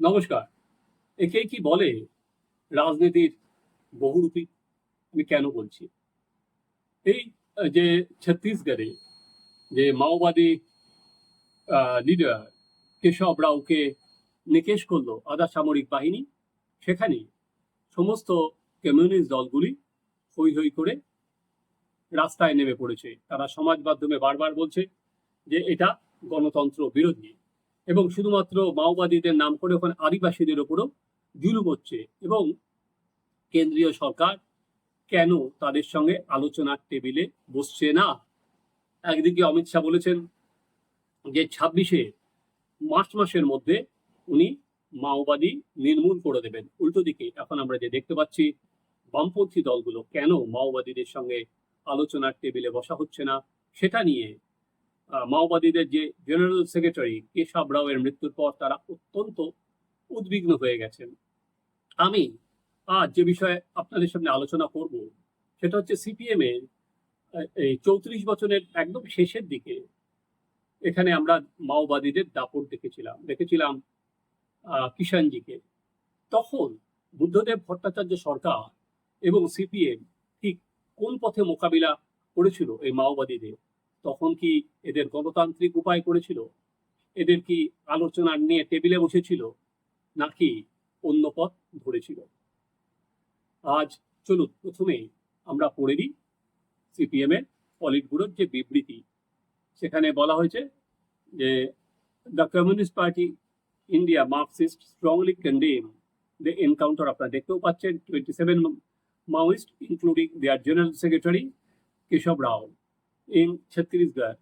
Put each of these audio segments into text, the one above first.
নমস্কার। একে কি বলে রাজনীতির বহুরূপী? আমি কেন বলছি? এই যে ছত্তিশগড়ে যে মাওবাদী লিডার কেশব রাওকে নিকেশ করল আধা সামরিক বাহিনী, সেখানে সমস্ত কমিউনিস্ট দলগুলি হই হই করে রাস্তায় নেমে পড়েছে। তারা সমাজ মাধ্যমে বারবার বলছে যে এটা গণতন্ত্র বিরোধী। এবং শুধুমাত্র মাওবাদীদের নাম করে ওখানে আদিবাসীদের ওপরও জুলুম হচ্ছে এবং কেন্দ্রীয় সরকার কেন তাদের সঙ্গে আলোচনার টেবিলে বসছে না? একদিকে অমিত শাহ বলেছেন যে ছাব্বিশে মার্চ মাসের মধ্যে উনি মাওবাদী নির্মূল করে দেবেন। উল্টো দিকে এখন আমরা যে দেখতে পাচ্ছি, বামপন্থী দলগুলো কেন মাওবাদীদের সঙ্গে আলোচনার টেবিলে বসা হচ্ছে না? সেটা নিয়ে মাওবাদীদের যে জেনারেল সেক্রেটারি কেশব রাওয়ের মৃত্যুর পর তারা অত্যন্ত উদ্বিগ্ন হয়ে গেছেন। আমি আজ যে বিষয়ে আপনাদের সামনে আলোচনা করব, সেটা হচ্ছে সিপিএম এর এই চৌত্রিশ বছরের একদম শেষের দিকে এখানে আমরা মাওবাদীদের দাপট দেখেছিলাম। দেখেছিলাম কিষাণজিকে তখন বুদ্ধদেব ভট্টাচার্য সরকার এবং সিপিএম ঠিক কোন পথে মোকাবিলা করেছিল এই মাওবাদীদের? তখন কি এদের গণতান্ত্রিক উপায় করেছিল? এদের কি আলোচনা নিয়ে টেবিলে বসেছিল? নাকি অন্য পথ ধরেছিল? আজ চলুন প্রথমে আমরা পড়ে দিই সিপিএম এর পলিট ব্যুরোর যে বিবৃতি। সেখানে বলা হয়েছে যে the communist party India Marxist strongly condemn the encounter আপনারা দেখতেও পাচ্ছেন twenty seven Maoist including their general secretary Keshav Rao in Chhattisgarh,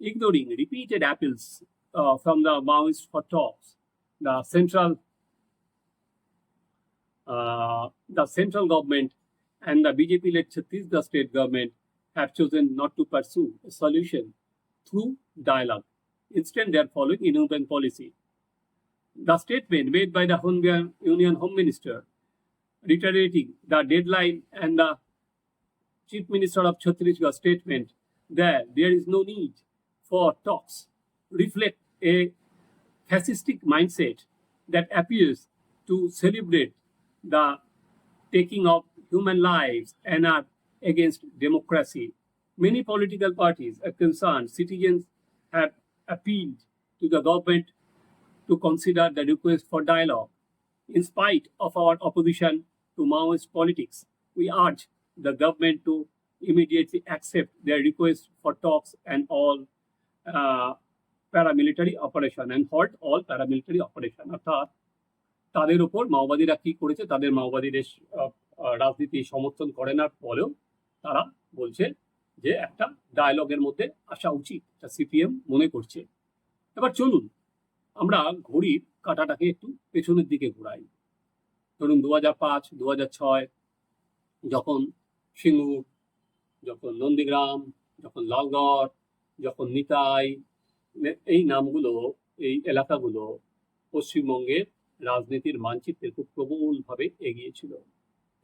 ignoring repeated appeals uh, from the Maoists for talks. The central, uh, the central government and the BJP-led Chhattisgarh state government have chosen not to pursue a solution through dialogue. Instead, they are following inhuman policy. The statement made by the Hungarian Union Home Minister, reiterating the deadline and the Chief Minister of Chhattisgarh statement that there is no need for talks reflect a fascistic mindset that appears to celebrate the taking of human lives and are against democracy. Many political parties are concerned citizens have appealed to the government to consider the request for dialogue. In spite of our opposition to Maoist politics, we urge the government to immediately accept their request for talks and all uh, paramilitary operation and halt all paramilitary operation. অর্থাৎ তাদের উপর মাওবাদীরা কি করেছে? তাদের মাওবাদীদের রাজনীতি সমর্থন করে না বলেও তারা বলছে যে একটা ডায়লগের মধ্যে আসা উচিত যা সিপিএম মনে করছে। এবার চলুন আমরা ঘড়ির কাঁটাটাকে একটু পেছনের দিকে ঘোরাই। ধরুন দু হাজার পাঁচ দু হাজার ছয় যখন সিঙ্গুর যখন নন্দীগ্রাম, যখন লালগড়, যখন নিতাই এই নামগুলো, এই এলাকাগুলো পশ্চিমবঙ্গের রাজনীতির মানচিত্রে খুব প্রবলভাবে এগিয়েছিল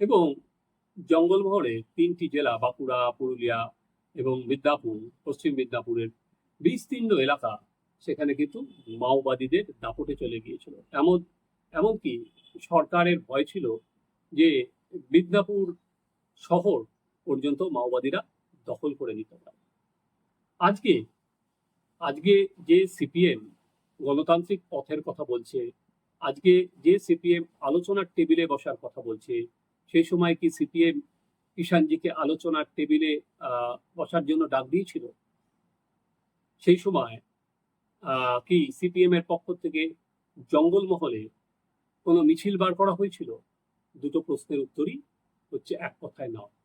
এবং জঙ্গলমহলে তিনটি জেলা, বাঁকুড়া, পুরুলিয়া এবং মিদনাপুর, পশ্চিম মিদনাপুরের বিস্তীর্ণ এলাকা, সেখানে কিন্তু মাওবাদীদের দাপটে চলে গিয়েছিল। এমন, এমনকি সরকারের ভয় ছিল যে মিদনাপুর শহর পর্যন্ত মাওবাদীরা দখল করে নিতে পারে। আজকে আজকে যে সিপিএম গণতান্ত্রিক পথের কথা বলছে, আজকে যে সিপিএম আলোচনার টেবিলে বসার কথা বলছে, সেই সময় কি সিপিএম কিষাণজিকে আলোচনার টেবিলে বসার জন্য ডাক দিয়েছিল? সেই সময় কি সিপিএম এর পক্ষ থেকে জঙ্গলমহলে কোনো মিছিল বার করা হয়েছিল? দুটো প্রশ্নের উত্তরই হচ্ছে এক কথায় নয়।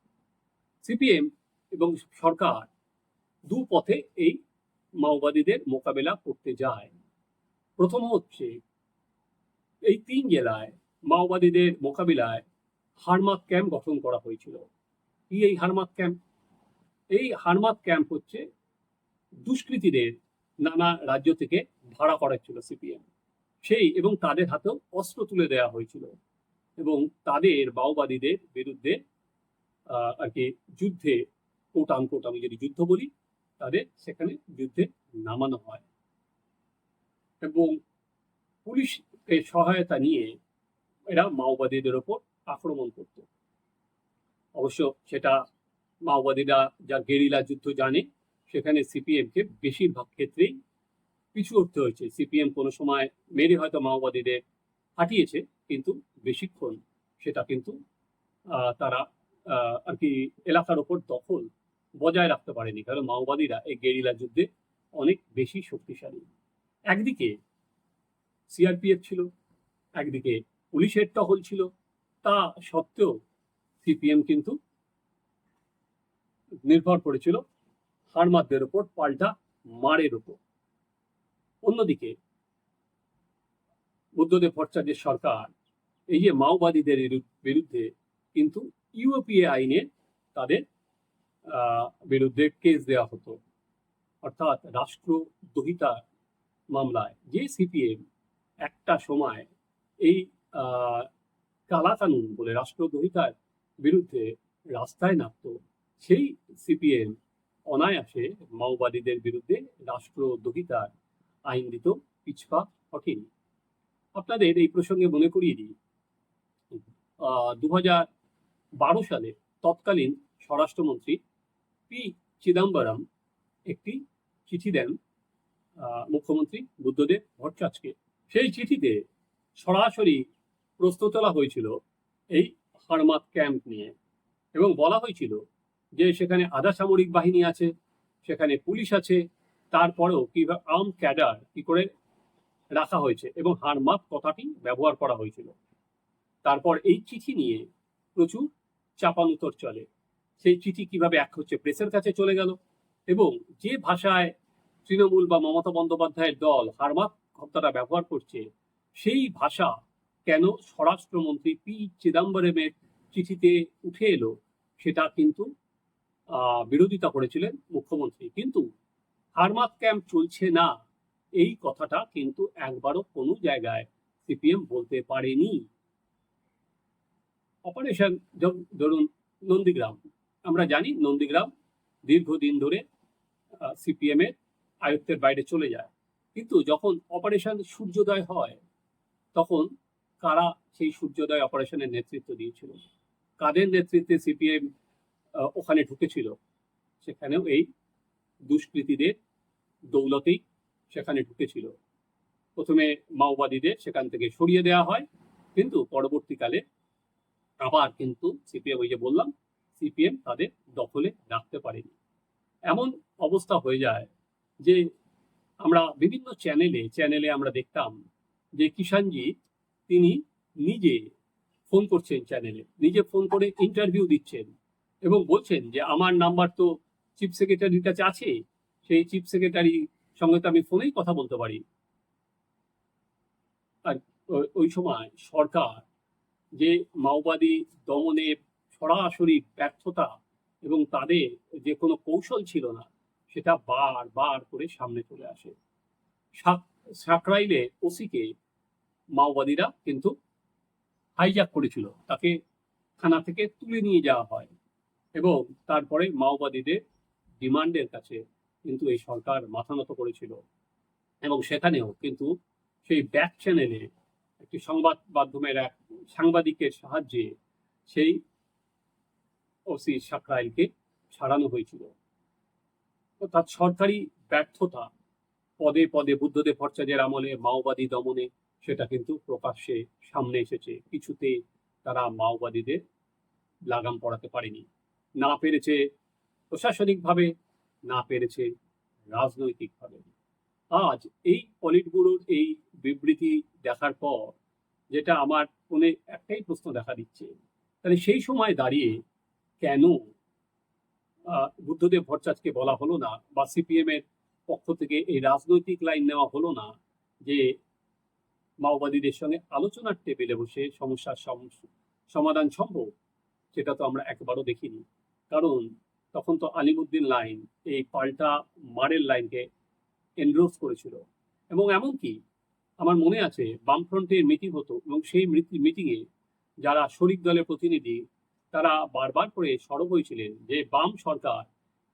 সিপিএম এবং সরকার দু পথে এই মাওবাদীদের মোকাবেলা করতে যায়। প্রথম হচ্ছে এই তিন জেলায় মাওবাদীদের মোকাবিলায় হারমাত ক্যাম্প গঠন করা হয়েছিল। কি এই হারমাত ক্যাম্প? এই হারমাত ক্যাম্প হচ্ছে দুষ্কৃতীদের নানা রাজ্য থেকে ভাড়া করা ছিল সিপিএম। সেই এবং তাদের হাতেও অস্ত্র তুলে দেওয়া হয়েছিল এবং তাদের মাওবাদীদের বিরুদ্ধে আর কি যুদ্ধে কোট আনকোট আমি যদি যুদ্ধ বলি তাদের সেখানে যুদ্ধে নামানো হয়। এবং পুলিশকে সহায়তা নিয়ে এরা মাওবাদীদের ওপর আক্রমণ করত। অবশ্য সেটা মাওবাদীরা যা গেরিলা যুদ্ধ জানে, সেখানে সিপিএমকে বেশিরভাগ ক্ষেত্রেই পিছু উঠতে হয়েছে। সিপিএম কোনো সময় মেরে হয়তো মাওবাদীদের হাঁটিয়েছে, কিন্তু বেশিক্ষণ সেটা কিন্তু তারা আর কি এলাকার ওপর দখল বজায় রাখতে পারেনি। কারণ মাওবাদীরা এই গেরিলা যুদ্ধে অনেক বেশি শক্তিশালী। একদিকে সিআরপিএফ ছিল, একদিকে পুলিশের টহল ছিল। তা সত্ত্বেও সিপিএম কিন্তু নির্ভর করেছিল হারমাতদের ওপর, পাল্টা মারের ওপর। অন্যদিকে বুদ্ধদেব ভট্টাচার্যের সরকার, এই যে মাওবাদীদের বিরুদ্ধে কিন্তু ইউএপিএ আইনে তাদের বিরুদ্ধে কেস দেওয়া হতো। অর্থাৎ রাষ্ট্রদ্রোহিতার মামলায় যে সিপিএম একটা সময় এই আহ, কালাকানুন বলে রাষ্ট্রদ্রোহিতার বিরুদ্ধে রাস্তায় নামত সেই সিপিএম অনায়াসে মাওবাদীদের বিরুদ্ধে রাষ্ট্রদ্রোহিতার আইন দিত পিছপা হটেনি আপনাদের এই প্রসঙ্গে মনে করিয়ে দিই দু হাজার বারো সালে তৎকালীন স্বরাষ্ট্রমন্ত্রী পি চিদম্বরম একটি চিঠি দেন মুখ্যমন্ত্রী বুদ্ধদেব ভট্টাচার্যকে। সেই চিঠিতে সরাসরি প্রশ্ন তোলা হয়েছিল এই হারমাত ক্যাম্প নিয়ে এবং বলা হয়েছিল যে সেখানে আধা সামরিক বাহিনী আছে, সেখানে পুলিশ আছে, তারপরেও কীভাবে আর্ম ক্যাডার কি করে রাখা হয়েছে এবং হারমাত কথাটি ব্যবহার করা হয়েছিল। তারপর এই চিঠি নিয়ে প্রচুর চাপানুতর চলে। সেই চিঠি কীভাবে এক হচ্ছে প্রেসের কাছে চলে গেল এবং যে ভাষায় তৃণমূল বা মমতা বন্দ্যোপাধ্যায়ের দল হারমাত কথাটা ব্যবহার করছে, সেই ভাষা কেন স্বরাষ্ট্রমন্ত্রী পি চিদম্বরমের চিঠিতে উঠে এলো, সেটা কিন্তু বিরোধিতা করেছিলেন মুখ্যমন্ত্রী। কিন্তু হারমাত ক্যাম্প চলছে না, এই কথাটা কিন্তু একবারও কোনো জায়গায় সিপিএম বলতে পারেনি। অপারেশন ধরুন নন্দীগ্রাম। আমরা জানি নন্দীগ্রাম দীর্ঘদিন ধরে সিপিএম এর আয়ত্তের বাইরে চলে যায়। কিন্তু যখন অপারেশন সূর্যোদয় হয়, তখন কারা সেই সূর্যোদয় অপারেশনের নেতৃত্ব দিয়েছিল? কাদের নেতৃত্বে সিপিএম ওখানে ঢুকেছিল? সেখানেও এই দুষ্কৃতীদের দৌলতেই সেখানে ঢুকেছিল। প্রথমে মাওবাদীদের সেখান থেকে সরিয়ে দেওয়া হয়, কিন্তু পরবর্তীকালে আবার কিন্তু সিপিএম ওই যে বললাম সিপিএম তাদের দখলে রাখতে পারেনি। এমন অবস্থা হয়ে যায় যে আমরা বিভিন্ন চ্যানেলে চ্যানেলে আমরা দেখতাম যে কিষানজি তিনি নিজে ফোন করছেন চ্যানেলে নিজে ফোন করে ইন্টারভিউ দিচ্ছেন এবং বলছেন যে আমার নাম্বার তো চিফ সেক্রেটারির কাছে আছে, সেই চিফ সেক্রেটারি সঙ্গে তো আমি ফোনেই কথা বলতে পারি। আর ওই সময় সরকার যে মাওবাদী দমনে সরাসরি ব্যর্থতা এবং তাদের যে কোনো কৌশল ছিল না, সেটা বার বার করে সামনে চলে আসে। সাক- সাকরাইলে ওসিকে মাওবাদীরা কিন্তু হাইজ্যাক করেছিল। তাকে থানা থেকে তুলে নিয়ে যাওয়া হয় এবং তারপরে মাওবাদীদের ডিমান্ডের কাছে কিন্তু এই সরকার মাথা নত করেছিল। এবং সেখানেও কিন্তু সেই ব্যাক চ্যানেলে একটি সংবাদ মাধ্যমের এক সাংবাদিকের সাহায্যে সেই ওসি সাকরাইলকে ছাড়ানো হয়েছিল। অর্থাৎ সরকারি ব্যর্থতা, পদে পদে বুদ্ধদেব ভট্টাচার্যের আমলে, মাওবাদী দমনে, সেটা কিন্তু প্রকাশ্যে সামনে এসেছে। কিছুতে তারা মাওবাদীদের লাগাম পড়াতে পারেনি। না পেরেছে প্রশাসনিকভাবে, না পেরেছে রাজনৈতিকভাবে। আজ এই পলিট ব্যুরোর এই বিবৃতি দেখার পর, যেটা আমার মনে একটাই প্রশ্ন দেখা দিচ্ছে। তাহলে সেই সময় দাঁড়িয়ে কেন বুদ্ধদেব ভট্টাচার্যকে বলা হলো না বা সিপিএম এর পক্ষ থেকে এই রাজনৈতিক লাইন নেওয়া হলো না যে মাওবাদীদের সঙ্গে আলোচনার টেবিলে বসে সমস্যার সমাধান সম্ভব? সেটা তো আমরা একবারও দেখিনি। কারণ তখন তো আলিমুদ্দিন লাইন এই পাল্টা মারের লাইনকে এনরোজ করেছিল। এবং এমনকি আমার মনে আছে বামফ্রন্টের মিটিং হতো এবং সেই মিটিংয়ে যারা শরিক দলের প্রতিনিধি, তারা বারবার করে সরব হয়েছিলেন যে বাম সরকার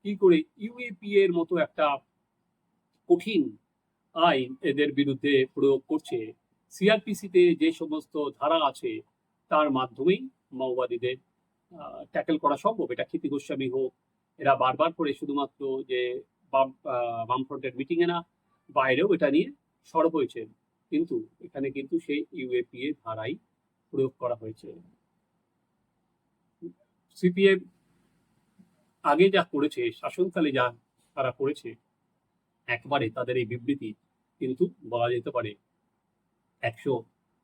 কি করে ইউএপি এর মতো একটা কঠিন আইন এদের বিরুদ্ধে প্রয়োগ করছে। সিআরপিসিতে যে সমস্ত ধারা আছে, তার মাধ্যমেই মাওবাদীদের ট্যাকেল করা সম্ভব। এটা ক্ষিতি গোস্বামী হোক, এরা বারবার করে শুধুমাত্র যে বাম বামফ্রন্টের মিটিংয়ে না, বাইরেও এটা নিয়ে সরব হয়েছে কিন্তু এখানে কিন্তু সেই ইউএপিএ ধারাই প্রয়োগ করা হয়েছে। সিপিএম আগে যা করেছে, শাসনকালে যা তারা করেছে, একবারে তাদের এই বিবৃতি কিন্তু বলা যেতে পারে একশো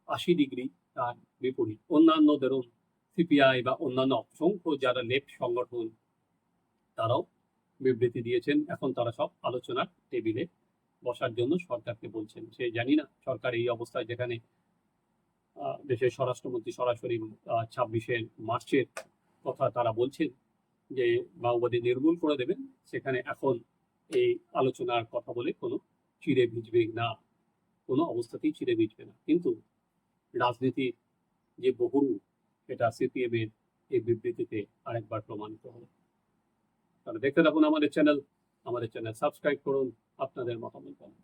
আশি ডিগ্রি তার বিপরীত। অন্যান্যদেরও সিপিআই বা অন্যান্য অসংখ্য যারা লেফট সংগঠন, তারাও বিবৃতি দিয়েছেন। এখন তারা সব আলোচনার টেবিলে বসার জন্য সরকারকে বলছেন। সে জানি না, সরকার এই অবস্থায় যেখানে দেশের স্বরাষ্ট্রমন্ত্রী সরাসরি ছাব্বিশে মার্চের কথা তারা বলছেন যে মাওবাদী নির্মূল করে দেবেন, সেখানে এখন এই আলোচনার কথা বলে কোনো চিড়ে ভিজবে না। কোনো অবস্থাতেই চিড়ে ভিজবে না। কিন্তু রাজনীতির যে বহুরূপ সেটা সিপিএম এর এই বিবৃতিতে আরেকবার প্রমাণিত হলো। তাহলে দেখতে থাকুন আমাদের চ্যানেল। আমাদের চ্যানেল সাবস্ক্রাইব করুন। আপনাদের মতামত জানান